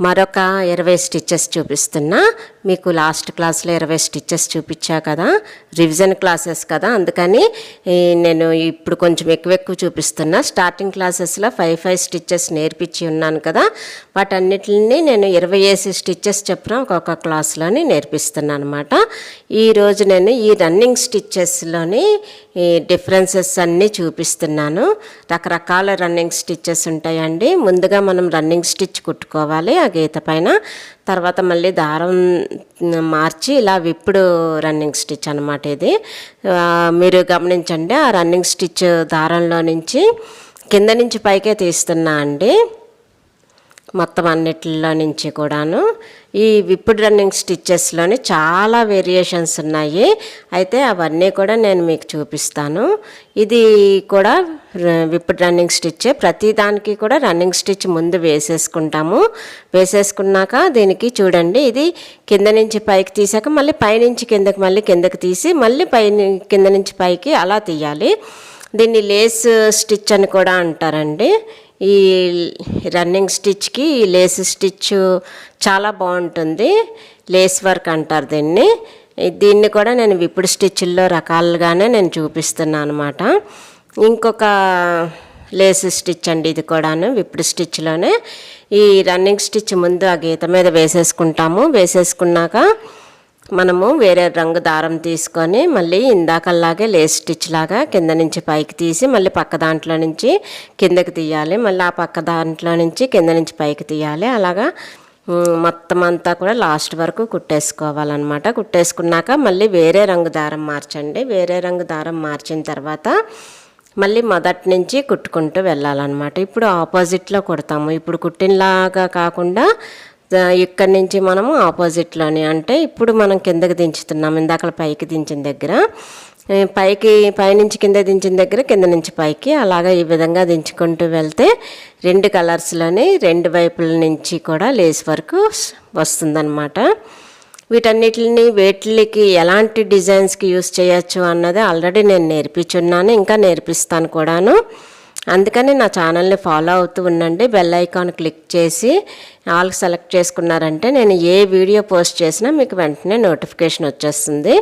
మరొక ఇరవై స్టిచ్చెస్ చూపిస్తున్నా. మీకు లాస్ట్ క్లాస్లో ఇరవై స్టిచ్చెస్ చూపించా కదా? రివిజన్ క్లాసెస్ కదా? అందుకని నేను ఇప్పుడు కొంచెం ఎక్కువ ఎక్కువ చూపిస్తున్నా. స్టార్టింగ్ క్లాసెస్లో ఫైవ్ ఫైవ్ స్టిచ్చెస్ నేర్పించి ఉన్నాను కదా? వాటన్నిటిని నేను ఇరవై వేసి స్టిచ్చెస్ చెప్పిన ఒక్కొక్క క్లాస్లోని నేర్పిస్తున్నాను అనమాట ఈరోజు నేను ఈ రన్నింగ్ స్టిచ్చెస్లోని ఈ డిఫరెన్సెస్ అన్నీ చూపిస్తున్నాను. రకరకాల రన్నింగ్ స్టిచ్చెస్ ఉంటాయండి. ముందుగా మనం రన్నింగ్ స్టిచ్ కుట్టుకోవాలి. ఆ గీత పైన. తర్వాత మళ్ళీ దారం మార్చి ఇలా విప్పుడు రన్నింగ్ స్టిచ్ అనమాట ఇది. మీరు గమనించండి ఆ రన్నింగ్ స్టిచ్ దారంలో నుంచి కింద నుంచి పైకే తీస్తున్నా అండి. మొత్తం అన్నిటిలో నుంచి కూడాను. ఈ విప్పుడ్ రన్నింగ్ స్టిచ్చెస్లోని చాలా వేరియేషన్స్ ఉన్నాయి. అయితే అవన్నీ కూడా నేను మీకు చూపిస్తాను. ఇది కూడా విప్పుడ్ రన్నింగ్ స్టిచ్చే. ప్రతి దానికి కూడా రన్నింగ్ స్టిచ్ ముందు వేసేసుకుంటాము. వేసేసుకున్నాక దీనికి చూడండి ఇది కింద నుంచి పైకి తీసాక మళ్ళీ పైనుంచి కిందకి మళ్ళీ కిందకి తీసి మళ్ళీ పై కింద నుంచి పైకి అలా తీయాలి. దీన్ని లేస్ స్టిచ్ అని కూడా అంటారండి. ఈ రన్నింగ్ స్టిచ్కి ఈ లేస్ స్టిచ్ చాలా బాగుంటుంది. లేస్ వర్క్ అంటారు దీన్ని. దీన్ని కూడా నేను ఇప్పుడు స్టిచ్ల్లో రకాలుగానే నేను చూపిస్తున్నాను అనమాట ఇంకొక లేస్ స్టిచ్ అండి ఇది కూడాను విప్పుడు స్టిచ్లోనే. ఈ రన్నింగ్ స్టిచ్ ముందు ఆ గీత మీద వేసేసుకుంటాము. వేసేసుకున్నాక మనము వేరే రంగు దారం తీసుకొని మళ్ళీ ఇందాకల్లాగే లేస్ స్టిచ్ లాగా కింద నుంచి పైకి తీసి మళ్ళీ పక్క దాంట్లో నుంచి కిందకి తీయాలి. మళ్ళీ ఆ పక్క దాంట్లో నుంచి కింద నుంచి పైకి తీయాలి. అలాగా మొత్తం అంతా కూడా లాస్ట్ వరకు కుట్టేసుకోవాలన్నమాట. కుట్టేసుకున్నాక మళ్ళీ వేరే రంగు దారం మార్చండి. వేరే రంగు దారం మార్చిన తర్వాత మళ్ళీ మొదటి నుంచి కుట్టుకుంటూ వెళ్ళాలన్నమాట. ఇప్పుడు ఆపోజిట్లో కుడతాము. ఇప్పుడు కుట్టినలాగా కాకుండా ఇక్కడి నుంచి మనము ఆపోజిట్లోని అంటే ఇప్పుడు మనం కిందకి దించుతున్నాం. ఇందాక పైకి దించిన దగ్గర. పైకి పైనుంచి కింద దించిన దగ్గర కింద నుంచి పైకి అలాగా ఈ విధంగా దించుకుంటూ వెళ్తే రెండు కలర్స్లోని రెండు వైపుల నుంచి కూడా లేస్ వరకు వస్తుందన్నమాట. వీటన్నిటిని వేటికి ఎలాంటి డిజైన్స్కి యూస్ చేయొచ్చు అన్నది ఆల్రెడీ నేను నేర్పించున్నాను ఇంకా నేర్పిస్తాను కూడాను. అందుకని నా ఛానల్ని ఫాలో అవుతూ ఉండండి. బెల్ ఐకాన్ క్లిక్ చేసి ఆల్ సెలెక్ట్ చేసుకున్నారంటే నేను ఏ వీడియో పోస్ట్ చేసినా మీకు వెంటనే నోటిఫికేషన్ వచ్చేస్తుంది.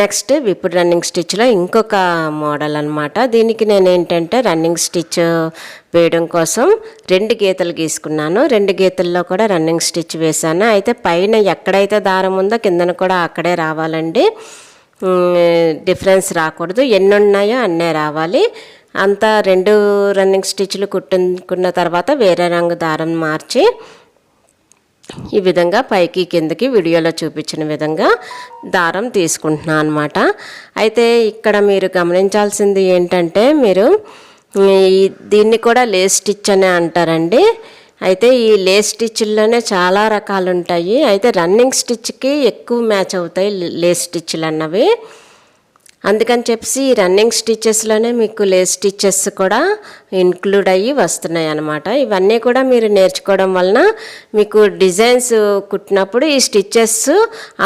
నెక్స్ట్ విప్పుడు రన్నింగ్ స్టిచ్లో ఇంకొక మోడల్ అనమాట దీనికి నేను ఏంటంటే రన్నింగ్ స్టిచ్ వేయడం కోసం రెండు గీతలు గీసుకున్నాను. రెండు గీతల్లో కూడా రన్నింగ్ స్టిచ్ వేశాను. అయితే పైన ఎక్కడైతే దారం ఉందో కిందన కూడా అక్కడే రావాలండి. డిఫరెన్స్ రాకూడదు. ఎన్ని ఉన్నాయో అన్నే రావాలి. అంతా రెండు రన్నింగ్ స్టిచ్లు కుట్టుకున్న తర్వాత వేరే రంగు దారం మార్చి ఈ విధంగా పైకి కిందకి వీడియోలో చూపించిన విధంగా దారం తీసుకుంటున్నాను అనమాట అయితే ఇక్కడ మీరు గమనించాల్సింది ఏంటంటే మీరు దీన్ని కూడా లేస్ స్టిచ్ అనే అంటారండి. అయితే ఈ లేస్ స్టిచ్ల్లోనే చాలా రకాలు ఉంటాయి అయితే రన్నింగ్ స్టిచ్కి ఎక్కువ మ్యాచ్ అవుతాయి లేస్ స్టిచ్లు అన్నవి. అందుకని చెప్పేసి ఈ రన్నింగ్ స్టిచ్చెస్లోనే మీకు లేస్ స్టిచ్చెస్ కూడా ఇంక్లూడ్ అయ్యి వస్తున్నాయి అన్నమాట. ఇవన్నీ కూడా మీరు నేర్చుకోవడం వలన మీకు డిజైన్స్ కుట్టినప్పుడు ఈ స్టిచ్చెస్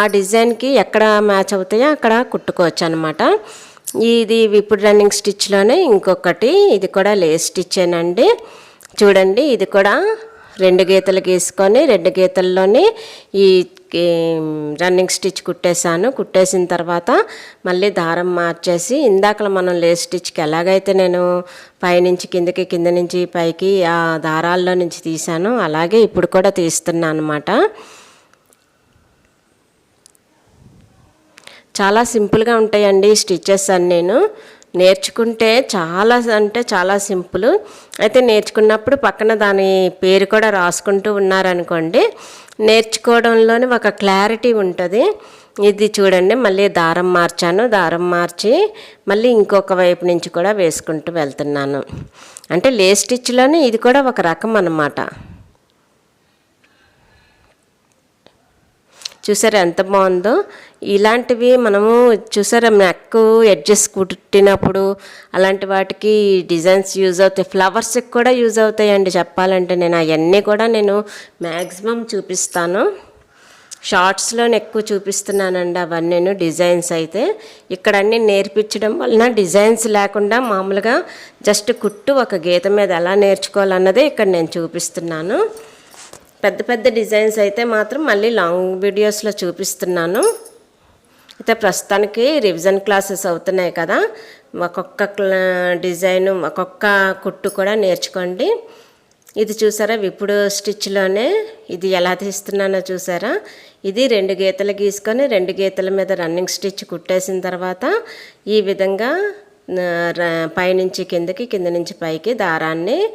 ఆ డిజైన్కి ఎక్కడ మ్యాచ్ అవుతాయో అక్కడ కుట్టుకోవచ్చు అనమాట ఇది ఇప్పుడు రన్నింగ్ స్టిచ్లోనే ఇంకొకటి ఇది కూడా లేస్ స్టిచ్చేనండి. చూడండి ఇది కూడా రెండు గీతలు గీసుకొని రెండు గీతల్లోని ఈ రన్నింగ్ స్టిచ్ కుట్టేశాను. కుట్టేసిన తర్వాత మళ్ళీ దారం మార్చేసి ఇందాక మనం లేస్ స్టిచ్కి ఎలాగైతే నేను పైనుంచి కిందకి కింద నుంచి పైకి ఆ దారాల్లో నుంచి తీసాను అలాగే ఇప్పుడు కూడా తీస్తున్నాను అనమాట చాలా సింపుల్గా ఉంటాయండి స్టిచ్చెస్ అని నేను నేర్చుకుంటే చాలా అంటే చాలా సింపుల్. అయితే నేర్చుకున్నప్పుడు పక్కన దాని పేరు కూడా రాసుకుంటూ ఉన్నారనుకోండి నేర్చుకోవడంలోనే ఒక క్లారిటీ ఉంటుంది. ఇది చూడండి మళ్ళీ దారం మార్చాను దారం మార్చి మళ్ళీ ఇంకొక వైపు నుంచి కూడా వేసుకుంటూ వెళ్తున్నాను. అంటే లే స్టిచ్లోనే ఇది కూడా ఒక రకం అన్నమాట. చూసారా ఎంత బాగుందో? ఇలాంటివి మనము చూసారా నెక్ ఎడ్జెస్ కుట్టినప్పుడు అలాంటి వాటికి డిజైన్స్ యూజ్ అవుతాయి. ఫ్లవర్స్కి కూడా యూజ్ అవుతాయండి చెప్పాలంటే. నేను అవన్నీ కూడా నేను మ్యాక్సిమం చూపిస్తాను. షార్ట్స్లోనే ఎక్కువ చూపిస్తున్నానండి అవన్నీ నేను డిజైన్స్ అయితే. ఇక్కడ అన్నీ నేర్పించడం వలన డిజైన్స్ లేకుండా మామూలుగా జస్ట్ కుట్టు ఒక గీత మీద ఎలా నేర్చుకోవాలన్నదే ఇక్కడ నేను చూపిస్తున్నాను. పెద్ద పెద్ద డిజైన్స్ అయితే మాత్రం మళ్ళీ లాంగ్ వీడియోస్లో చూపిస్తున్నాను. అయితే ప్రస్తుతానికి రివిజన్ క్లాసెస్ అవుతున్నాయి కదా. ఒక్కొక్క క్లా- డిజైన్ ఒక్కొక్క కుట్టు కూడా నేర్చుకోండి. ఇది చూసారా? ఇప్పుడు స్టిచ్లోనే ఇది ఎలా తీస్తున్నానో చూసారా? ఇది రెండు గీతలు గీసుకొని రెండు గీతల మీద రన్నింగ్ స్టిచ్ కుట్టేసిన తర్వాత ఈ విధంగా పైనుంచి కిందకి కింద నుంచి పైకి దారాన్ని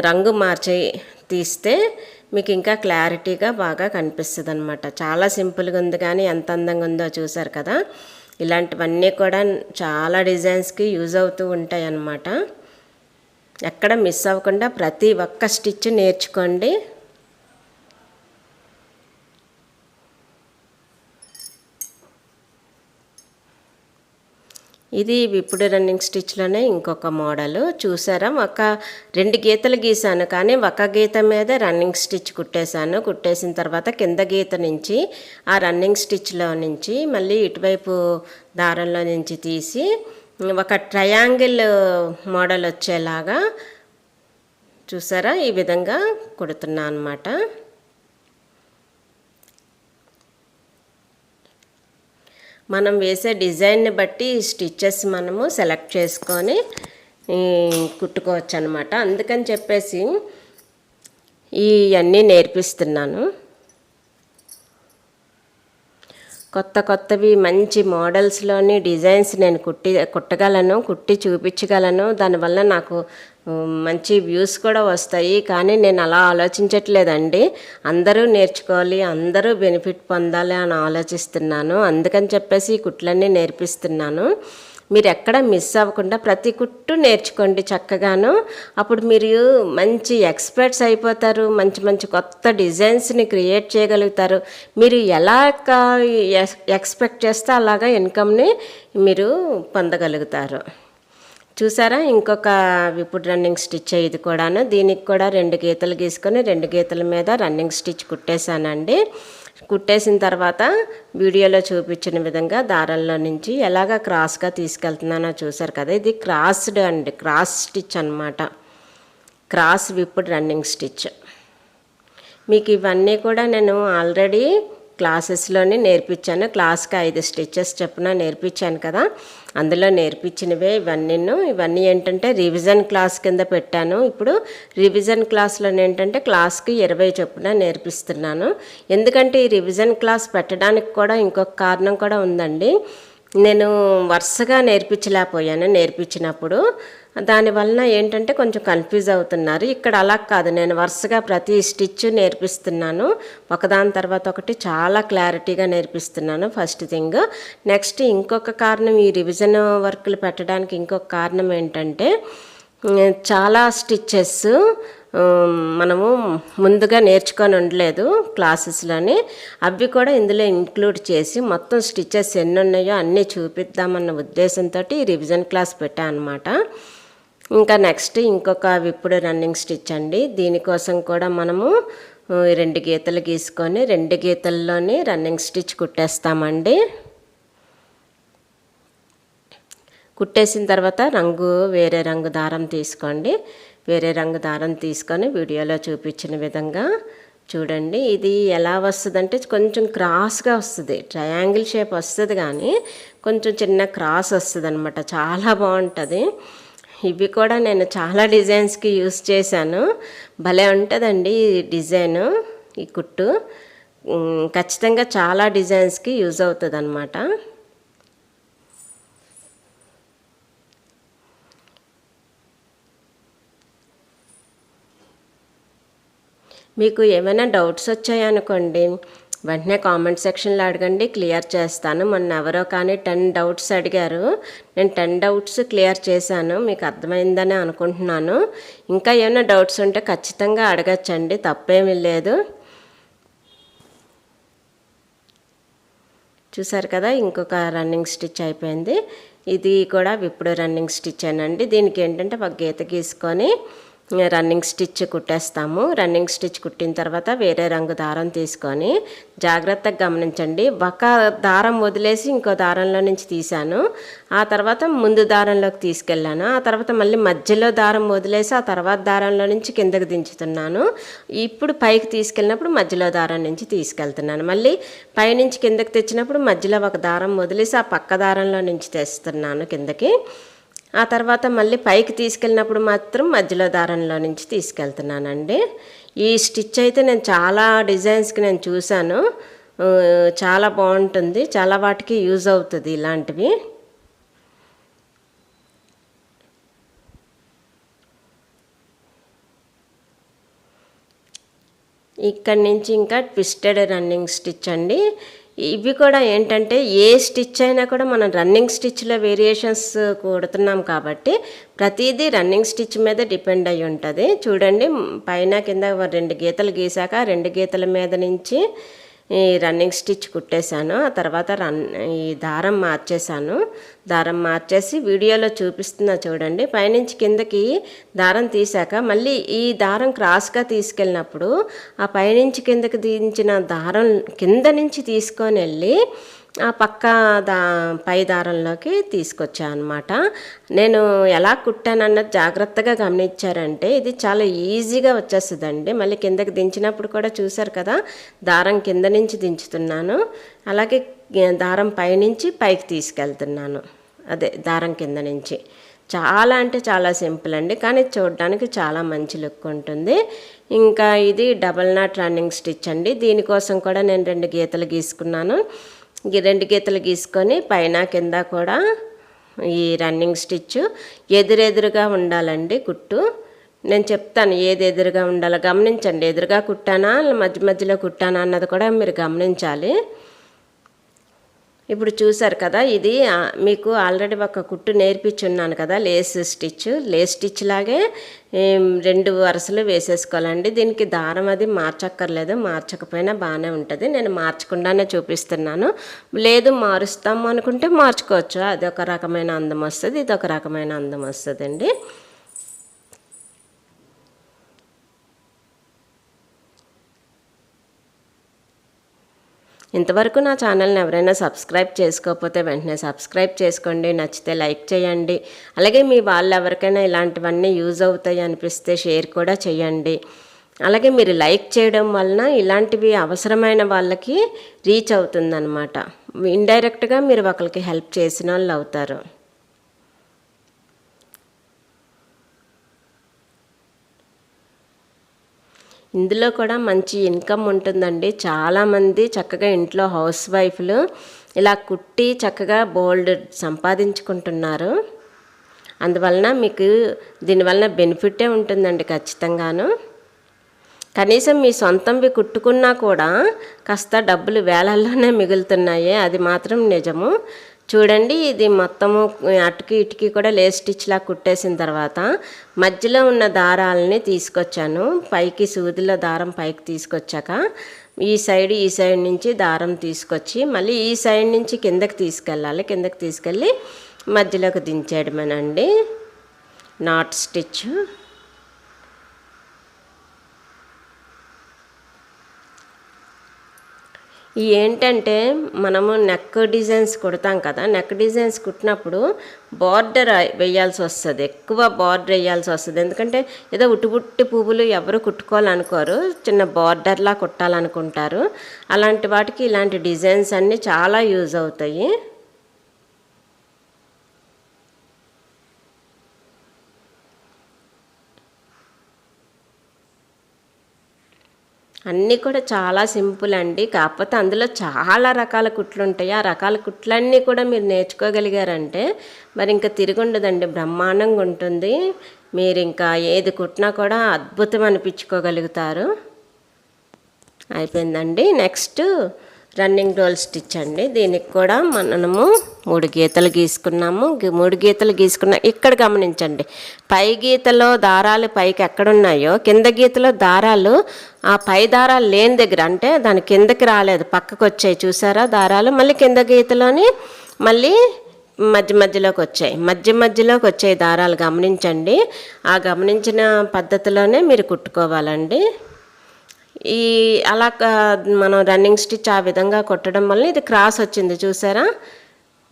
రంగు మార్చి తీస్తే మీకు ఇంకా క్లారిటీగా బాగా కనిపిస్తుంది అనమాట చాలా సింపుల్గా ఉంది కానీ ఎంత అందంగా ఉందో చూసారు కదా? ఇలాంటివన్నీ కూడా చాలా డిజైన్స్కి యూజ్ అవుతూ ఉంటాయి అన్నమాట ఎక్కడ మిస్ అవ్వకుండా ప్రతి ఒక్క స్టిచ్ నేర్చుకోండి. ఇది ఇప్పుడు రన్నింగ్ స్టిచ్లోనే ఇంకొక మోడల్. చూసారా? ఒక రెండు గీతలు గీసాను కానీ ఒక గీత మీద రన్నింగ్ స్టిచ్ కుట్టేశాను. కుట్టేసిన తర్వాత కింద గీత నుంచి ఆ రన్నింగ్ స్టిచ్లో నుంచి మళ్ళీ ఇటువైపు దారంలో నుంచి తీసి ఒక ట్రయాంగిల్ మోడల్ వచ్చేలాగా చూసారా? ఈ విధంగా కుడుతున్నా అనమాట మనం వేసే డిజైన్ని బట్టి స్టిచ్చెస్ మనము సెలెక్ట్ చేసుకొని కుట్టుకోవచ్చు అనమాట అందుకని చెప్పేసి ఇవన్నీ నేర్పిస్తున్నాను. కొత్త కొత్తవి మంచి మోడల్స్లోని డిజైన్స్ నేను కుట్టి కుట్టగలను కుట్టి చూపించగలను. దానివల్ల నాకు మంచి వ్యూస్ కూడా వస్తాయి. కానీ నేను అలా ఆలోచించట్లేదండి. అందరూ నేర్చుకోవాలి అందరూ బెనిఫిట్ పొందాలి అని ఆలోచిస్తున్నాను. అందుకని చెప్పేసి ఈ కుట్లన్నీ నేర్పిస్తున్నాను. మీరు ఎక్కడ మిస్ అవ్వకుండా ప్రతి కుట్టు నేర్చుకోండి చక్కగాను. అప్పుడు మీరు మంచి ఎక్స్పర్ట్స్ అయిపోతారు మంచి మంచి కొత్త డిజైన్స్ని క్రియేట్ చేయగలుగుతారు. మీరు ఎలా ఎక్స్పెక్ట్ చేస్తే అలాగా ఇన్కమ్ని మీరు పొందగలుగుతారు. చూసారా? ఇంకొక ఇప్పుడు రన్నింగ్ స్టిచ్ ఇది కూడాను. దీనికి కూడా రెండు గీతలు గీసుకొని రెండు గీతల మీద రన్నింగ్ స్టిచ్ కుట్టేశానండి. కుట్టేసిన తర్వాత వీడియోలో చూపించిన విధంగా దారంలో నుంచి ఎలాగ క్రాస్గా తీసుకెళ్తున్నానో చూసారు కదా. ఇది క్రాస్డ్ అండి క్రాస్ స్టిచ్ అన్నమాట. క్రాస్ విప్పుడు రన్నింగ్ స్టిచ్. మీకు ఇవన్నీ కూడా నేను ఆల్రెడీ క్లాసెస్లోనే నేర్పించాను. క్లాస్కి ఐదు స్టిచ్చెస్ చొప్పున నేర్పించాను కదా. అందులో నేర్పించినవే ఇవన్నీ ఇవన్నీ ఏంటంటే రివిజన్ క్లాస్ కింద పెట్టాను. ఇప్పుడు రివిజన్ క్లాస్లో ఏంటంటే క్లాస్కి ఇరవై చొప్పున నేర్పిస్తున్నాను. ఎందుకంటే ఈ రివిజన్ క్లాస్ పెట్టడానికి కూడా ఇంకొక కారణం కూడా ఉందండి. నేను వరుసగా నేర్పించలేకపోయాను నేర్పించినప్పుడు. దానివలన ఏంటంటే కొంచెం కన్ఫ్యూజ్ అవుతున్నారు. ఇక్కడ అలా కాదు. నేను వరుసగా ప్రతి స్టిచ్ నేర్పిస్తున్నాను. ఒకదాని తర్వాత ఒకటి చాలా క్లారిటీగా నేర్పిస్తున్నాను ఫస్ట్ థింగ్. నెక్స్ట్ ఇంకొక కారణం ఈ రివిజన్ వర్క్లు పెట్టడానికి ఇంకొక కారణం ఏంటంటే చాలా స్టిచ్చెస్ మనము ముందుగా నేర్చుకొని ఉండలేదు క్లాసెస్లోని. అవి కూడా ఇందులో ఇంక్లూడ్ చేసి మొత్తం స్టిచ్చెస్ ఎన్ని ఉన్నాయో అన్నీ చూపిద్దామన్న ఉద్దేశంతో ఈ రివిజన్ క్లాస్ పెట్టాను అనమాట ఇంకా నెక్స్ట్ ఇంకొక విప్పుడు రన్నింగ్ స్టిచ్ అండి. దీనికోసం కూడా మనము రెండు గీతలు గీసుకొని రెండు గీతల్లోని రన్నింగ్ స్టిచ్ కుట్టేస్తామండి. కుట్టేసిన తర్వాత రంగు వేరే రంగు దారం తీసుకోండి. వేరే రంగు దారం తీసుకొని వీడియోలో చూపించిన విధంగా చూడండి. ఇది ఎలా వస్తుందంటే కొంచెం క్రాస్గా వస్తుంది. ట్రయాంగిల్ షేప్ వస్తుంది కానీ కొంచెం చిన్న క్రాస్ వస్తుంది అనమాట చాలా బాగుంటుంది. ఇవి కూడా నేను చాలా డిజైన్స్కి యూస్ చేశాను. భలే ఉంటుందండి ఈ డిజైన్ ఈ కుట్టు. ఖచ్చితంగా చాలా డిజైన్స్కి యూజ్ అవుతుంది అనమాట మీకు ఏమైనా డౌట్స్ వచ్చాయనుకోండి వెంటనే కామెంట్ సెక్షన్లో అడగండి క్లియర్ చేస్తాను. మొన్న ఎవరో కానీ టెన్ డౌట్స్ అడిగారు. నేను టెన్ డౌట్స్ క్లియర్ చేశాను మీకు అర్థమైందని అనుకుంటున్నాను. ఇంకా ఏమైనా డౌట్స్ ఉంటే ఖచ్చితంగా అడగచ్చండి తప్పేమీ లేదు. చూసారు కదా ఇంకొక రన్నింగ్ స్టిచ్ అయిపోయింది. ఇది కూడా ఇప్పుడు రన్నింగ్ స్టిచ్ అనండి. దీనికి ఏంటంటే ఒక గీత గీసుకొని రన్నింగ్ స్టిచ్ కుట్టేస్తాము. రన్నింగ్ స్టిచ్ కుట్టిన తర్వాత వేరే రంగు దారం తీసుకొని జాగ్రత్తగా గమనించండి. ఒక దారం వదిలేసి ఇంకో దారంలో నుంచి తీశాను. ఆ తర్వాత ముందు దారంలోకి తీసుకెళ్ళాను. ఆ తర్వాత మళ్ళీ మధ్యలో దారం వదిలేసి ఆ తర్వాత దారంలో నుంచి కిందకి దించుతున్నాను. ఇప్పుడు పైకి తీసుకెళ్ళినప్పుడు మధ్యలో దారం నుంచి తీసుకెళ్తున్నాను. మళ్ళీ పైనుంచి కిందకి తెచ్చినప్పుడు మధ్యలో ఒక దారం వదిలేసి ఆ పక్క దారంలో నుంచి తెస్తున్నాను కిందకి. ఆ తర్వాత మళ్ళీ పైకి తీసుకెళ్ళినప్పుడు మాత్రం మధ్యలో దారంలో నుంచి తీసుకెళ్తున్నానండి. ఈ స్టిచ్ అయితే నేను చాలా డిజైన్స్కి నేను చూశాను. చాలా బాగుంటుంది. చాలా వాటికి యూజ్ అవుతుంది ఇలాంటివి. ఇక్కడి నుంచి ఇంకా ట్విస్టెడ్ రన్నింగ్ స్టిచ్ అండి. ఇవి కూడా ఏంటంటే ఏ స్టిచ్ అయినా కూడా మనం రన్నింగ్ స్టిచ్లో వేరియేషన్స్ కుడుతున్నాం కాబట్టి ప్రతిదీ రన్నింగ్ స్టిచ్ మీద డిపెండ్ అయి ఉంటుంది. చూడండి పైన కింద రెండు గీతలు గీసాక రెండు గీతల మీద నుంచి ఈ రన్నింగ్ స్టిచ్ కుట్టేశాను. ఆ తర్వాత రన్ ఈ దారం మార్చేశాను. దారం మార్చేసి వీడియోలో చూపిస్తున్నా చూడండి. పైనుంచి కిందకి దారం తీసాక మళ్ళీ ఈ దారం క్రాస్గా తీసుకెళ్ళినప్పుడు ఆ పైనుంచి కిందకి దించిన దారం కింద నుంచి తీసుకొని వెళ్ళి ఆ పక్క దా పై దారంలోకి తీసుకొచ్చా అనమాట నేను ఎలా కుట్టానన్నది జాగ్రత్తగా గమనించారంటే ఇది చాలా ఈజీగా వచ్చేస్తుందండి. మళ్ళీ కిందకి దించినప్పుడు కూడా చూసారు కదా దారం కింద నుంచి దించుతున్నాను. అలాగే దారం పైనుంచి పైకి తీసుకెళ్తున్నాను. అదే దారం కింద నుంచి. చాలా అంటే చాలా సింపుల్ అండి కానీ చూడడానికి చాలా మంచి లుక్ ఉంటుంది. ఇంకా ఇది డబల్ నాట్ రన్నింగ్ స్టిచ్ అండి. దీనికోసం కూడా నేను రెండు గీతలు గీసుకున్నాను. రెండు గీతలు గీసుకొని పైన కింద కూడా ఈ రన్నింగ్ స్టిచ్ ఎదురెదురుగా ఉండాలండి కుట్టు. నేను చెప్తాను ఏది ఎదురుగా ఉండాలో గమనించండి. ఎదురుగా కుట్టానా మధ్య మధ్యలో కుట్టానా అన్నది కూడా మీరు గమనించాలి. ఇప్పుడు చూసారు కదా ఇది మీకు ఆల్రెడీ ఒక కుట్టు నేర్పించున్నాను కదా లేస్ స్టిచ్. లేస్ స్టిచ్ లాగే రెండు వరుసలు వేసేసుకోవాలండి. దీనికి దారం అది మార్చక్కర్లేదు మార్చకపోయినా బాగానే ఉంటుంది. నేను మార్చకుండానే చూపిస్తున్నాను. లేదు మారుస్తాము అనుకుంటే మార్చుకోవచ్చు. అది ఒక రకమైన అందం వస్తుంది ఇది ఒక రకమైన అందం వస్తుందండి. ఇంతవరకు నా ఛానల్ని ఎవరైనా సబ్స్క్రైబ్ చేసుకోకపోతే వెంటనే సబ్స్క్రైబ్ చేసుకోండి నచ్చితే లైక్ చేయండి. అలాగే మీ వాళ్ళు ఎవరికైనా ఇలాంటివన్నీ యూజ్ అవుతాయి అనిపిస్తే షేర్ కూడా చేయండి. అలాగే మీరు లైక్ చేయడం వలన ఇలాంటివి అవసరమైన వాళ్ళకి రీచ్ అవుతుందన్నమాట. ఇండైరెక్ట్గా మీరు ఒకరికి హెల్ప్ చేసిన వాళ్ళు అవుతారు. ఇందులో కూడా మంచి ఇన్కమ్ ఉంటుందండి. చాలామంది చక్కగా ఇంట్లో హౌస్ వైఫ్లు ఇలా కుట్టి చక్కగా బోల్డ్ సంపాదించుకుంటున్నారు. అందువలన మీకు దీనివలన బెనిఫిటే ఉంటుందండి ఖచ్చితంగాను. కనీసం మీ సొంతంవి కుట్టుకున్నా కూడా కాస్త డబ్బులు వేలల్లోనే మిగులుతున్నాయి అది మాత్రం నిజము. చూడండి ఇది మొత్తము అటుకి ఇటుకి కూడా లేస్ స్టిచ్లా కుట్టేసిన తర్వాత మధ్యలో ఉన్న దారాలని తీసుకొచ్చాను. పైకి సూదిలో దారం పైకి తీసుకొచ్చాక ఈ సైడ్ ఈ సైడ్ నుంచి దారం తీసుకొచ్చి మళ్ళీ ఈ సైడ్ నుంచి కిందకి తీసుకెళ్ళాలి. కిందకి తీసుకెళ్ళి మధ్యలోకి దించేయడమేనండి. Not stitch. ఏంటంటే మనము నెక్ డిజైన్స్ కుడతాం కదా నెక్ డిజైన్స్ కుట్టినప్పుడు బార్డర్ వేయాల్సి వస్తుంది ఎక్కువ బార్డర్ వేయాల్సి వస్తుంది. ఎందుకంటే ఏదో ఉట్టుబుట్టి పువ్వులు ఎవరు కుట్టుకోవాలనుకోరు చిన్న బార్డర్లా కుట్టాలనుకుంటారు. అలాంటి వాటికి ఇలాంటి డిజైన్స్ అన్నీ చాలా యూజ్ అవుతాయి. అన్నీ కూడా చాలా సింపుల్ అండి. కాకపోతే అందులో చాలా రకాల కుట్లు ఉంటాయి. ఆ రకాల కుట్లన్నీ కూడా మీరు నేర్చుకోగలిగారంటే మరి ఇంకా తిరిగి బ్రహ్మాండంగా ఉంటుంది. మీరు ఇంకా ఏది కుట్టినా కూడా అద్భుతం అనిపించుకోగలుగుతారు. అయిపోయిందండి. నెక్స్ట్ రన్నింగ్ రోల్ స్టిచ్ అండి. దీనికి కూడా మనము మూడు గీతలు గీసుకున్నాము. మూడు గీతలు గీసుకున్నా ఇక్కడ గమనించండి. పై గీతలో దారాలు పైకి ఎక్కడున్నాయో కింద గీతలో దారాలు ఆ పై దారాలు లేని దగ్గర అంటే దాని కిందకి రాలేదు పక్కకు వచ్చాయి చూసారా దారాలు? మళ్ళీ కింద గీతలోని మళ్ళీ మధ్య మధ్యలోకి వచ్చాయి. మధ్య మధ్యలోకి వచ్చే దారాలు గమనించండి. ఆ గమనించిన పద్ధతిలోనే మీరు కుట్టుకోవాలండి. ఈ అలా మనం రన్నింగ్ స్టిచ్ ఆ విధంగా కొట్టడం వల్ల ఇది క్రాస్ వచ్చింది చూసారా?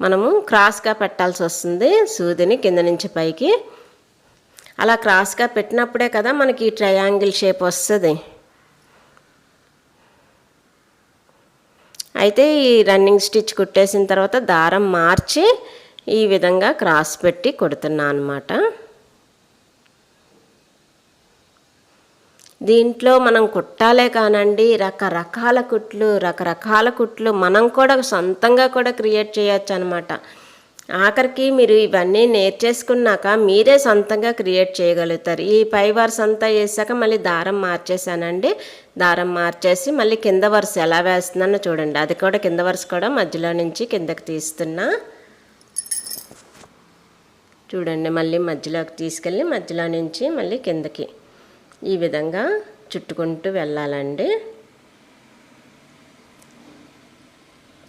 మనము క్రాస్గా పెట్టాల్సి వస్తుంది సూదిని కింద నుంచి పైకి. అలా క్రాస్గా పెట్టినప్పుడే కదా మనకి ఈ ట్రయాంగిల్ షేప్ వస్తుంది. అయితే ఈ రన్నింగ్ స్టిచ్ కుట్టేసిన తర్వాత దారం మార్చి ఈ విధంగా క్రాస్ పెట్టి కుడుతున్నా అనమాట దీంట్లో మనం కుట్టాలే కానండి రకరకాల కుట్లు రకరకాల కుట్లు మనం కూడా సొంతంగా కూడా క్రియేట్ చేయొచ్చు అనమాట ఆఖరికి మీరు ఇవన్నీ నేర్చేసుకున్నాక మీరే సొంతంగా క్రియేట్ చేయగలుగుతారు. ఈ పై వరుస అంతా వేసాక మళ్ళీ దారం మార్చేసానండి. దారం మార్చేసి మళ్ళీ కింద వరుస ఎలా వేస్తున్నానో చూడండి. అది కూడా కింద వరుస కూడా మధ్యలో నుంచి కిందకి తీస్తున్నా. చూడండి మళ్ళీ మధ్యలోకి తీసుకెళ్ళి మధ్యలో నుంచి మళ్ళీ కిందకి ఈ విధంగా చుట్టుకుంటూ వెళ్ళాలండి.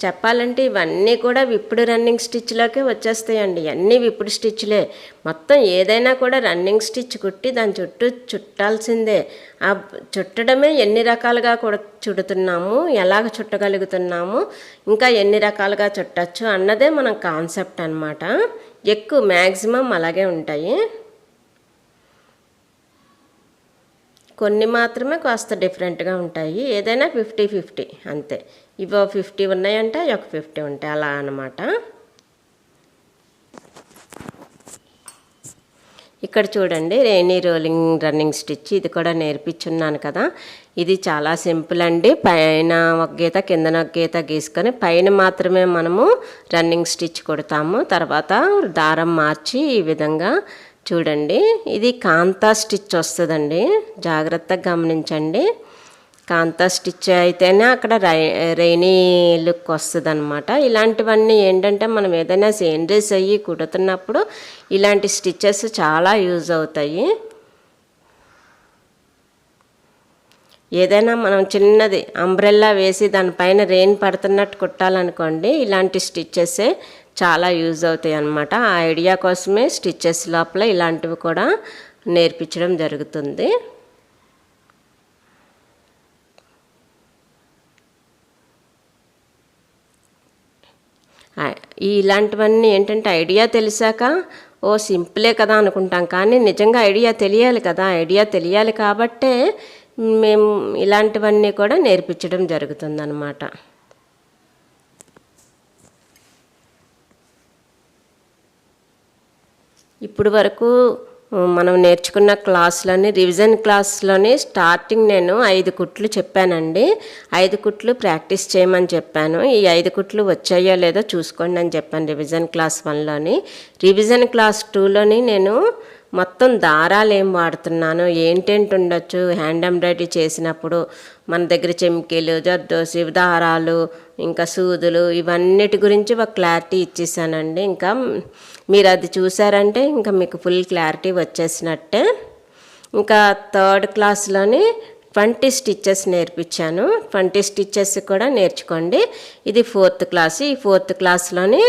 చెప్పాలంటే ఇవన్నీ కూడా విప్పుడు రన్నింగ్ స్టిచ్లోకే వచ్చేస్తాయండి. అన్నీ విప్పుడు స్టిచ్లే మొత్తం ఏదైనా కూడా రన్నింగ్ స్టిచ్ కుట్టి దాని చుట్టూ చుట్టాల్సిందే. ఆ చుట్టడమే ఎన్ని రకాలుగా కూడా చుడుతున్నాము ఎలాగ చుట్టగలుగుతున్నాము ఇంకా ఎన్ని రకాలుగా చుట్టచ్చు అన్నదే మనం కాన్సెప్ట్ అన్నమాట. ఎక్కువ మ్యాక్సిమం అలాగే ఉంటాయి. కొన్ని మాత్రమే కాస్త డిఫరెంట్గా ఉంటాయి. ఏదైనా ఫిఫ్టీ ఫిఫ్టీ అంతే. ఇవో ఫిఫ్టీ ఉన్నాయంటే ఒక ఫిఫ్టీ ఉంటాయి. అలా అన్నమాట. ఇక్కడ చూడండి రేణీ రోలింగ్ రన్నింగ్ స్టిచ్ ఇది కూడా నేర్పించున్నాను కదా. ఇది చాలా సింపుల్ అండి. పైన ఒక గీత కిందన ఒక గీత గీసుకొని పైన మాత్రమే మనము రన్నింగ్ స్టిచ్ కొడతాము. తర్వాత దారం మార్చి ఈ విధంగా చూడండి. ఇది కాంతా స్టిచ్ వస్తుందండి. జాగ్రత్తగా గమనించండి. కాంతా స్టిచ్ అయితేనే అక్కడ రై రైనీ లుక్ వస్తుంది అనమాట ఇలాంటివన్నీ ఏంటంటే మనం ఏదైనా సేండ్రీస్ అయ్యి కుడుతున్నప్పుడు ఇలాంటి స్టిచ్చెస్ చాలా యూజ్ అవుతాయి. ఏదైనా మనం చిన్నది అంబ్రెల్లా వేసి దానిపైన రెయిన్ పడుతున్నట్టు కుట్టాలనుకోండి ఇలాంటి స్టిచ్చెసే చాలా యూజ్ అవుతాయి అన్నమాట. ఆ ఐడియా కోసమే స్టిచ్చెస్ లోపల ఇలాంటివి కూడా నేర్పించడం జరుగుతుంది. ఇలాంటివన్నీ ఏంటంటే ఐడియా తెలిసాక ఓ సింపులే కదా అనుకుంటాం. కానీ నిజంగా ఐడియా తెలియాలి కదా. ఐడియా తెలియాలి కాబట్టే మేము ఇలాంటివన్నీ కూడా నేర్పించడం జరుగుతుందన్నమాట. ఇప్పుడు వరకు మనం నేర్చుకున్న క్లాసులని రివిజన్ క్లాస్లోని స్టార్టింగ్ నేను ఐదు కుట్లు చెప్పానండి. ఐదు కుట్లు ప్రాక్టీస్ చేయమని చెప్పాను. ఈ ఐదు కుట్లు వచ్చాయో లేదో చూసుకోండి అని చెప్పాను రివిజన్ క్లాస్ వన్లోని. రివిజన్ క్లాస్ టూలోని నేను మొత్తం దారాలు ఏం వాడుతున్నాను ఏంటేంటి ఉండొచ్చు హ్యాండ్ ఎంబ్రాయిడరీ చేసినప్పుడు మన దగ్గర చెమ్కీలు జర్దోసి దారాలు ఇంకా సూదులు ఇవన్నిటి గురించి ఒక క్లారిటీ ఇచ్చేసానండి. ఇంకా మీరు అది చూసారంటే ఇంకా మీకు ఫుల్ క్లారిటీ వచ్చేసినట్టే. ఇంకా థర్డ్ క్లాస్లోని ట్వంటీ స్టిచ్చెస్ నేర్పించాను. ట్వంటీ స్టిచ్చెస్ కూడా నేర్చుకోండి. ఇది ఫోర్త్ క్లాస్ ఈ fourth క్లాస్లోని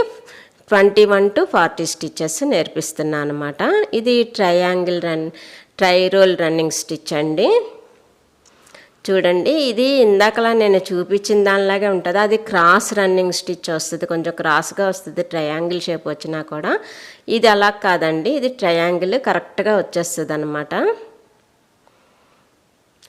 twenty one to forty stitches నేర్పిస్తున్నాను అనమాట ఇది triangle run try roll running stitch అండి. చూడండి ఇది ఇందాకలా నేను చూపించిన దానిలాగే ఉంటుంది. అది క్రాస్ రన్నింగ్ స్టిచ్ వస్తుంది. కొంచెం క్రాస్గా వస్తుంది ట్రయాంగిల్ షేప్ వచ్చినా కూడా. ఇది అలా కాదండి. ఇది ట్రయాంగిల్ కరెక్ట్గా వచ్చేస్తుంది అనమాట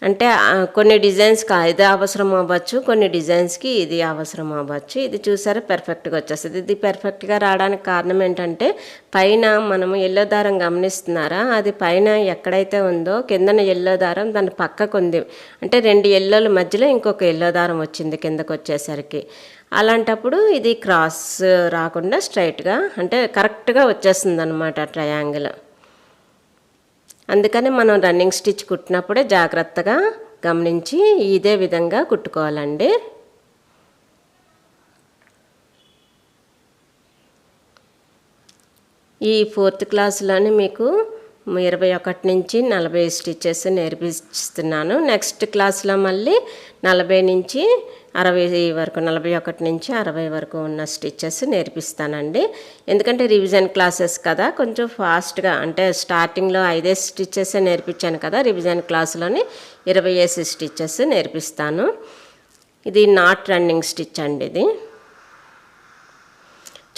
అంటే కొన్ని డిజైన్స్కి ఇది అవసరం అవ్వచ్చు కొన్ని డిజైన్స్కి ఇది అవసరం అవ్వచ్చు. ఇది చూసారా పెర్ఫెక్ట్గా వచ్చేస్తుంది. ఇది పెర్ఫెక్ట్గా రావడానికి కారణం ఏంటంటే పైన మనము ఎల్లో దారం గమనిస్తున్నారా? అది పైన ఎక్కడైతే ఉందో కిందన ఎల్లో దారం దాని పక్కకు ఉంది. అంటే రెండు ఎల్లోల మధ్యలో ఇంకొక ఎల్లో దారం వచ్చింది కిందకు వచ్చేసరికి. అలాంటప్పుడు ఇది క్రాస్ రాకుండా స్ట్రైట్గా అంటే కరెక్ట్గా వచ్చేస్తుంది అనమాట ట్రయాంగిల్ అందుకని మనం రన్నింగ్ స్టిచ్ కుట్టినప్పుడే జాగ్రత్తగా గమనించి ఇదే విధంగా కుట్టుకోవాలండి. ఈ ఫోర్త్ క్లాస్లోని మీకు ఇరవై ఒకటి నుంచి నలభై స్టిచ్చెస్ నేర్పిస్తున్నాను. నెక్స్ట్ క్లాస్లో మళ్ళీ నలభై నుంచి అరవై వరకు నలభై ఒకటి నుంచి అరవై వరకు ఉన్న స్టిచ్చెస్ నేర్పిస్తానండి. ఎందుకంటే రివిజన్ క్లాసెస్ కదా కొంచెం ఫాస్ట్గా అంటే స్టార్టింగ్లో ఐదే స్టిచ్చెస్ నేర్పించాను కదా రివిజన్ క్లాస్లోని ఇరవై ఏసి స్టిచ్చెస్ నేర్పిస్తాను. ఇది నాట్ రన్నింగ్ స్టిచ్ అండి ఇది.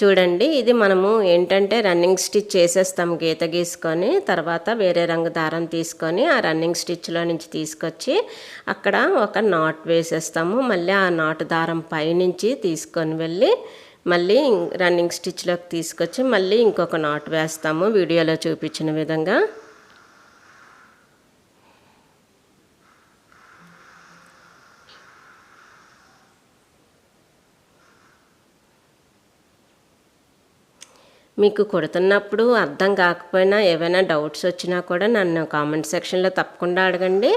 చూడండి ఇది మనము ఏంటంటే రన్నింగ్ స్టిచ్ చేసేస్తాం గీత గీసుకొని తర్వాత వేరే రంగు దారం తీసుకొని ఆ రన్నింగ్ స్టిచ్లో నుంచి తీసుకొచ్చి అక్కడ ఒక నాట్ వేసేస్తాము. మళ్ళీ ఆ నాటు దారం పైనుంచి తీసుకొని వెళ్ళి మళ్ళీ రన్నింగ్ స్టిచ్లోకి తీసుకొచ్చి మళ్ళీ ఇంకొక నాట్ వేస్తాము. వీడియోలో చూపించిన విధంగా. మీకు కుడుతున్నప్పుడు అర్థం కాకపోయినా ఏవైనా డౌట్స్ వచ్చినా కూడా నన్ను కామెంట్ సెక్షన్లో తప్పకుండా అడగండి.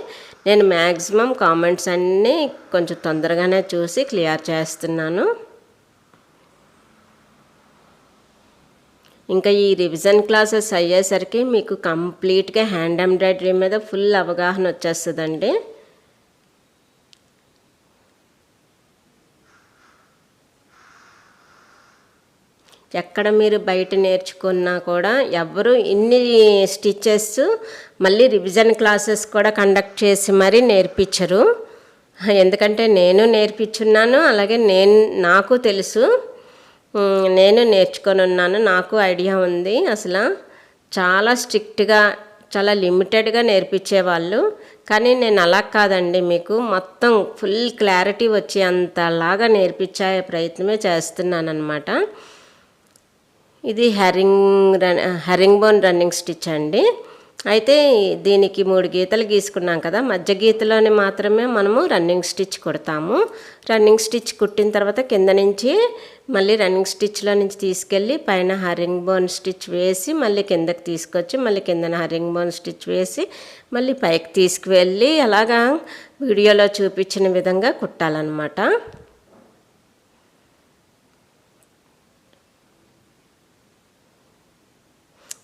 నేను మ్యాక్సిమం కామెంట్స్ అన్నీ కొంచెం తొందరగానే చూసి క్లియర్ చేస్తున్నాను. ఇంకా ఈ రివిజన్ క్లాసెస్ అయ్యేసరికి మీకు కంప్లీట్గా హ్యాండ్ ఎంబ్రాయిడరీ మీద ఫుల్ అవగాహన వచ్చేస్తుందండి. ఎక్కడ మీరు బయట నేర్చుకున్నా కూడా ఎవరు ఇన్ని స్టిచెస్ మళ్ళీ రివిజన్ క్లాసెస్ కూడా కండక్ట్ చేసి మరీ నేర్పించరు. ఎందుకంటే నేను నేర్పించున్నాను అలాగే నేను నాకు తెలుసు. నేను నేర్చుకొని ఉన్నాను నాకు ఐడియా ఉంది. అసలు చాలా స్ట్రిక్ట్గా చాలా లిమిటెడ్గా నేర్పించేవాళ్ళు. కానీ నేను అలా కాదండి మీకు. మొత్తం ఫుల్ క్లారిటీ వచ్చే అంతలాగా నేర్పించే ప్రయత్నమే చేస్తున్నాను అనమాట ఇది herring run herringbone running stitch అండి. అయితే దీనికి మూడు గీతలు గీసుకున్నాం కదా మధ్య గీతలోని మాత్రమే మనము రన్నింగ్ స్టిచ్ కుడతాము. రన్నింగ్ స్టిచ్ కుట్టిన తర్వాత కింద నుంచి మళ్ళీ రన్నింగ్ స్టిచ్లో నుంచి తీసుకెళ్ళి పైన హరింగ్ బోన్ స్టిచ్ వేసి మళ్ళీ కిందకి తీసుకొచ్చి మళ్ళీ కిందన హరింగ్ బోన్ స్టిచ్ వేసి మళ్ళీ పైకి తీసుకువెళ్ళి అలాగా వీడియోలో చూపించిన విధంగా కుట్టాలన్నమాట.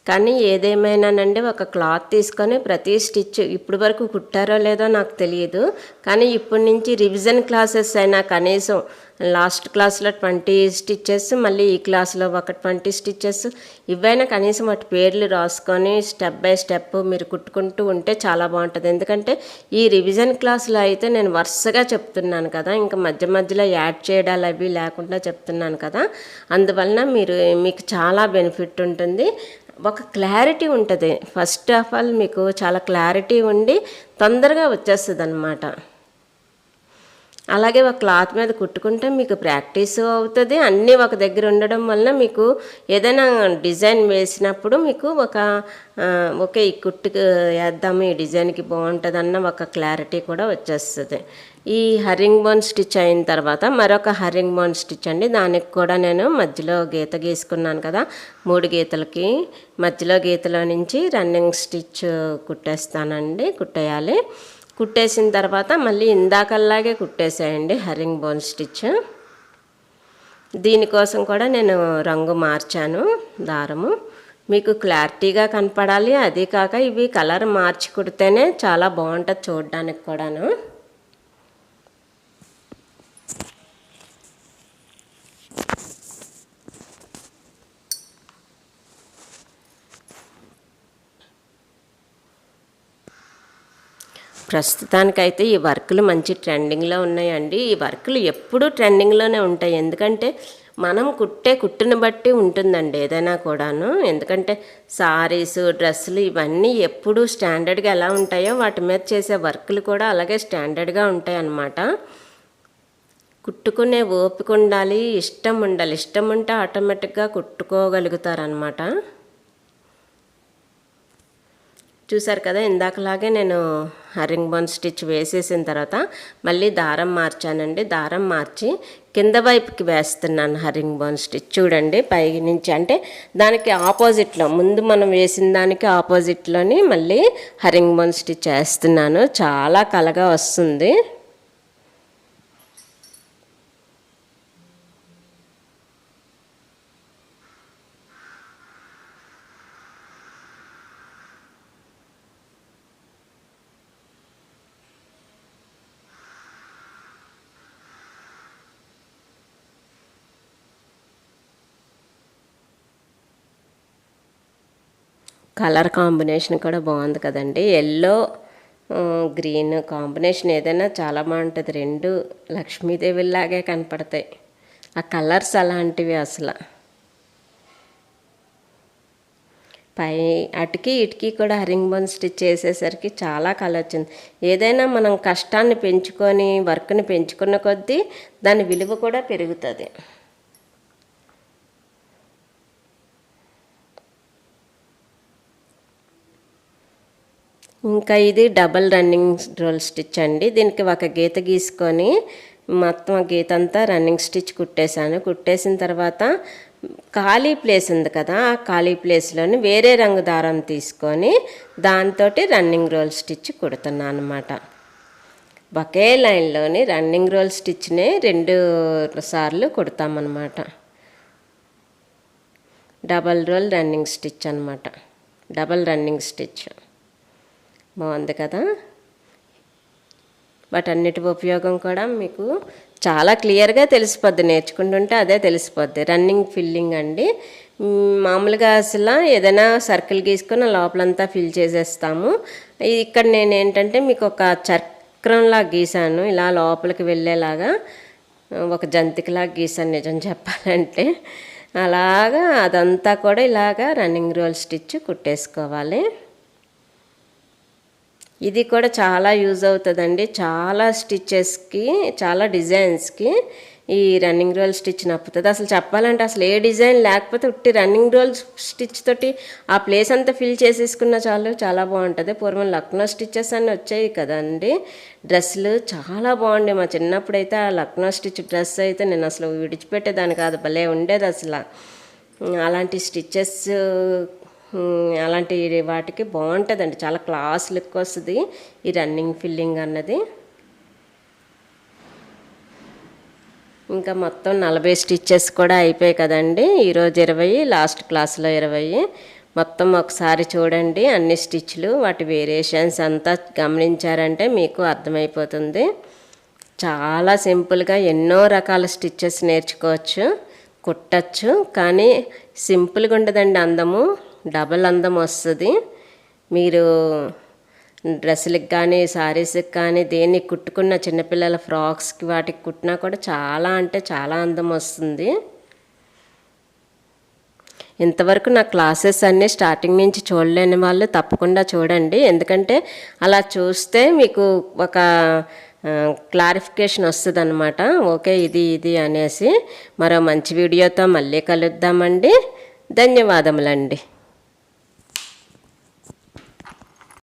కానీ ఏదేమైనానండి ఒక క్లాత్ తీసుకొని ప్రతి స్టిచ్ ఇప్పటి వరకు కుట్టారో లేదో నాకు తెలియదు. కానీ ఇప్పటి నుంచి రివిజన్ క్లాసెస్ అయినా కనీసం లాస్ట్ క్లాస్లో ట్వంటీ స్టిచ్చెస్ మళ్ళీ ఈ క్లాస్లో ఒక ట్వంటీ స్టిచ్చెస్ ఇవైనా కనీసం వాటి పేర్లు రాసుకొని స్టెప్ బై స్టెప్ మీరు కుట్టుకుంటూ ఉంటే చాలా బాగుంటుంది. ఎందుకంటే ఈ రివిజన్ క్లాస్లో అయితే నేను వరుసగా చెప్తున్నాను కదా ఇంకా మధ్య మధ్యలో యాడ్ చేయడాలు అవి లేకుండా చెప్తున్నాను కదా. అందువలన మీరు మీకు చాలా బెనిఫిట్ ఉంటుంది. ఒక క్లారిటీ ఉంటుంది. ఫస్ట్ ఆఫ్ ఆల్ మీకు చాలా క్లారిటీ ఉండి తొందరగా వచ్చేస్తుంది అనమాట అలాగే ఒక క్లాత్ మీద కుట్టుకుంటే మీకు ప్రాక్టీస్ అవుతుంది. అన్నీ ఒక దగ్గర ఉండడం వలన మీకు ఏదైనా డిజైన్ వేసినప్పుడు మీకు ఒక ఓకే ఈ కుట్టుకు వేద్దాము ఈ డిజైన్కి బాగుంటుంది అన్న ఒక క్లారిటీ కూడా వచ్చేస్తుంది. ఈ హరింగ్ బోన్ స్టిచ్ అయిన తర్వాత మరొక హరింగ్ బోన్ స్టిచ్ అండి. దానికి కూడా నేను మధ్యలో గీత గీసుకున్నాను కదా మూడు గీతలకి. మధ్యలో గీతలో నుంచి రన్నింగ్ స్టిచ్ కుట్టేస్తానండి కుట్టేయాలి. కుట్టేసిన తర్వాత మళ్ళీ ఇందాకల్లాగే కుట్టేసేయండి హరింగ్ బోన్ స్టిచ్. దీనికోసం కూడా నేను రంగు మార్చాను దారము. మీకు క్లారిటీగా కనపడాలి అదీ కాక ఇవి కలర్ మార్చి కుడితేనే చాలా బాగుంటుంది చూడడానికి కూడాను. ప్రస్తుతానికైతే ఈ వర్కులు మంచి ట్రెండింగ్లో ఉన్నాయండి. ఈ వర్కులు ఎప్పుడూ ట్రెండింగ్లోనే ఉంటాయి. ఎందుకంటే మనం కుట్టే కుట్టుని బట్టి ఉంటుందండి ఏదైనా కూడాను. ఎందుకంటే సారీస్ డ్రెస్సులు ఇవన్నీ ఎప్పుడు స్టాండర్డ్గా ఎలా ఉంటాయో వాటి మీద చేసే వర్కులు కూడా అలాగే స్టాండర్డ్గా ఉంటాయి అన్నమాట కుట్టుకునే ఓపిక ఉండాలి ఇష్టం ఉండాలి. ఇష్టం ఉంటే ఆటోమేటిక్గా కుట్టుకోగలుగుతారనమాట చూసారు కదా ఇందాకలాగే నేను హరింగ్ బోన్ స్టిచ్ వేసేసిన తర్వాత మళ్ళీ దారం మార్చానండి. దారం మార్చి కింద వైపుకి వేస్తున్నాను హరింగ్ బోన్ స్టిచ్. చూడండి పై నుంచి అంటే దానికి ఆపోజిట్లో ముందు మనం వేసిన దానికి ఆపోజిట్లోని మళ్ళీ హరింగ్ బోన్ స్టిచ్ వేస్తున్నాను. చాలా కలగా వస్తుంది. కలర్ కాంబినేషన్ కూడా బాగుంది కదండి. ఎల్లో గ్రీన్ కాంబినేషన్ ఏదైనా చాలా బాగుంటుంది. రెండు లక్ష్మీదేవిలాగే కనపడతాయి. ఆ కలర్స్ అలాంటివి అసలు. పై అటుకి ఇటుకి కూడా హరింగ్ బోన్ స్టిచ్ చేసేసరికి చాలా కళ వచ్చింది. ఏదైనా మనం కష్టాన్ని పెంచుకొని వర్క్ని పెంచుకున్న కొద్దీ దాని విలువ కూడా పెరుగుతుంది. ఇంకా ఇది డబల్ రన్నింగ్ రోల్ స్టిచ్ అండి. దీనికి ఒక గీత గీసుకొని మొత్తం ఆ గీత అంతా రన్నింగ్ స్టిచ్ కుట్టేశాను. కుట్టేసిన తర్వాత ఖాళీ ప్లేస్ ఉంది కదా ఆ ఖాళీ ప్లేస్లోని వేరే రంగు దారం తీసుకొని దాంతో రన్నింగ్ రోల్ స్టిచ్ కుడుతున్నాను అనమాట ఒకే లైన్లోని రన్నింగ్ రోల్ స్టిచ్ని రెండు సార్లు కుడతామన్నమాట డబల్ రోల్ రన్నింగ్ స్టిచ్ అనమాట డబల్ రన్నింగ్ స్టిచ్. బాగుంది కదా? వాటన్నిటి ఉపయోగం కూడా మీకు చాలా క్లియర్గా తెలిసిపోద్ది. నేర్చుకుంటుంటే అదే తెలిసిపోద్ది. రన్నింగ్ ఫిల్లింగ్ అండి. మామూలుగా అసలు ఏదైనా సర్కిల్ గీసుకొని లోపలంతా ఫిల్ చేసేస్తాము. ఇక్కడ నేను ఏంటంటే మీకు ఒక చక్రంలా గీసాను. ఇలా లోపలికి వెళ్ళేలాగా ఒక జంతికలా గీసాను నిజం చెప్పాలంటే. అలాగా అదంతా కూడా ఇలాగా రన్నింగ్ రోల్ స్టిచ్ కుట్టేసుకోవాలి. ఇది కూడా చాలా యూజ్ అవుతుందండి. చాలా స్టిచ్చెస్కి చాలా డిజైన్స్కి ఈ రన్నింగ్ రోల్ స్టిచ్ నప్పుతుంది అసలు చెప్పాలంటే అసలు ఏ డిజైన్ లేకపోతే ఉట్టి రన్నింగ్ రోల్ స్టిచ్ తోటి ఆ ప్లేస్ అంతా ఫిల్ చేసేసుకున్న చాలు చాలా బాగుంటుంది. పూర్వం లక్నో స్టిచ్చెస్ అన్నీ వచ్చాయి కదండి. డ్రెస్సులు చాలా బాగుండే మా చిన్నప్పుడు అయితే ఆ లక్నో స్టిచ్ డ్రెస్ అయితే నేను అసలు విడిచిపెట్టేదాన్ని కాదు. భలే ఉండేది అసలు. అలాంటి స్టిచ్చెస్ అలాంటి వాటికి బాగుంటుందండి. చాలా క్లాస్ లుక్ వస్తుంది. ఈ రన్నింగ్ ఫిల్లింగ్ అన్నది. ఇంకా మొత్తం నలభై స్టిచ్చెస్ కూడా అయిపోయాయి కదండి. ఈరోజు ఇరవై లాస్ట్ క్లాస్లో ఇరవై. మొత్తం ఒకసారి చూడండి. అన్ని స్టిచ్లు వాటి వేరియేషన్స్ అంతా గమనించారంటే మీకు అర్థమైపోతుంది. చాలా సింపుల్గా ఎన్నో రకాల స్టిచ్చెస్ నేర్చుకోవచ్చు కుట్టచ్చు. కానీ సింపుల్గా ఉండదండి అందము. డబల్ అందం వస్తుంది. మీరు డ్రెస్సులకు కానీ శారీస్కి కానీ దేన్ని కుట్టుకున్న చిన్నపిల్లల ఫ్రాక్స్కి వాటికి కుట్టినా కూడా చాలా అంటే చాలా అందం వస్తుంది. ఇంతవరకు నా క్లాసెస్ అన్నీ స్టార్టింగ్ నుంచి చూడలేని వాళ్ళు తప్పకుండా చూడండి. ఎందుకంటే అలా చూస్తే మీకు ఒక క్లారిఫికేషన్ వస్తుంది అనమాట ఓకే ఇది ఇది అనేసి. మరో మంచి వీడియోతో మళ్ళీ కలుద్దామండి. ధన్యవాదములండి.